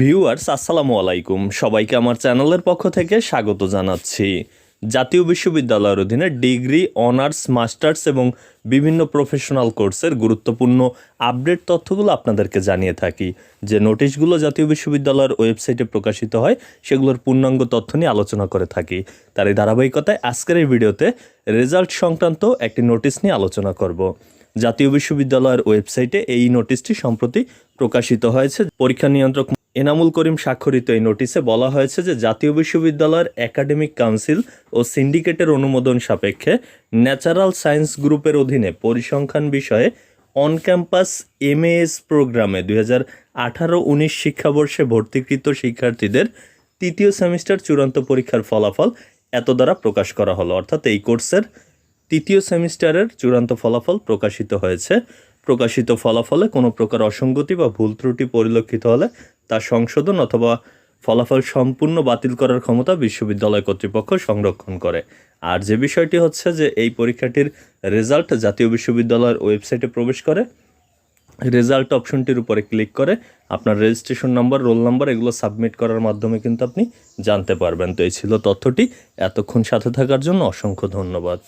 Viewers, আসসালামু আলাইকুম। সবাইকে আমার চ্যানেলের পক্ষ থেকে স্বাগত জানাচ্ছি। জাতীয় বিশ্ববিদ্যালয়ের অধীনে ডিগ্রি, অনার্স, মাস্টার্স এবং বিভিন্ন প্রফেশনাল কোর্সের গুরুত্বপূর্ণ আপডেট তথ্যগুলো আপনাদেরকে জানিয়ে থাকি। যে নোটিশগুলো জাতীয় বিশ্ববিদ্যালয়ের ওয়েবসাইটে প্রকাশিত হয়, সেগুলোর পূর্ণাঙ্গ তথ্য নিয়ে আলোচনা করে থাকি। তার এই ধারাবাহিকতায় আজকের এই ভিডিওতে রেজাল্ট সংক্রান্ত একটি নোটিশ নিয়ে আলোচনা করব। জাতীয় বিশ্ববিদ্যালয়ের ওয়েবসাইটে এই নোটিশটি সম্প্রতি প্রকাশিত হয়েছে। পরীক্ষা নিয়ন্ত্রক এনামুল করিম স্বাক্ষরিত এই নোটিশে বলা হয়েছে যে জাতীয় বিশ্ববিদ্যালয়ের একাডেমিক কাউন্সিল ও সিন্ডিকেটের অনুমোদন সাপেক্ষে ন্যাচারাল সায়েন্স গ্রুপের অধীনে পরিসংখ্যান বিষয়ে অন ক্যাম্পাস এমএএস প্রোগ্রামে দুই হাজার আঠারো উনিশ শিক্ষাবর্ষে ভর্তিকৃত শিক্ষার্থীদের তৃতীয় সেমিস্টার চূড়ান্ত পরীক্ষার ফলাফল এত দ্বারা প্রকাশ করা হলো। অর্থাৎ এই কোর্সের তৃতীয় সেমিস্টারের চূড়ান্ত ফলাফল প্রকাশিত হয়েছে। প্রকাশিত ফলাফলে কোনো প্রকার অসঙ্গতি বা ভুল ত্রুটি পরিলক্ষিত হলে তা সংশোধন অথবা ফলাফল সম্পূর্ণ বাতিল করার ক্ষমতা বিশ্ববিদ্যালয় কর্তৃপক্ষ সংরক্ষণ করে। আর যে বিষয়টি হচ্ছে যে এই পরীক্ষাটির রেজাল্ট জাতীয় বিশ্ববিদ্যালয়ের ওয়েবসাইটে প্রবেশ করে, রেজাল্ট অপশনটির উপরে ক্লিক করে আপনার রেজিস্ট্রেশন নাম্বার, রোল নাম্বার এগুলো সাবমিট করার মাধ্যমে কিন্তু আপনি জানতে পারবেন। তো এই ছিল তথ্যটি। এতক্ষণ সাথে থাকার জন্য অসংখ্য ধন্যবাদ।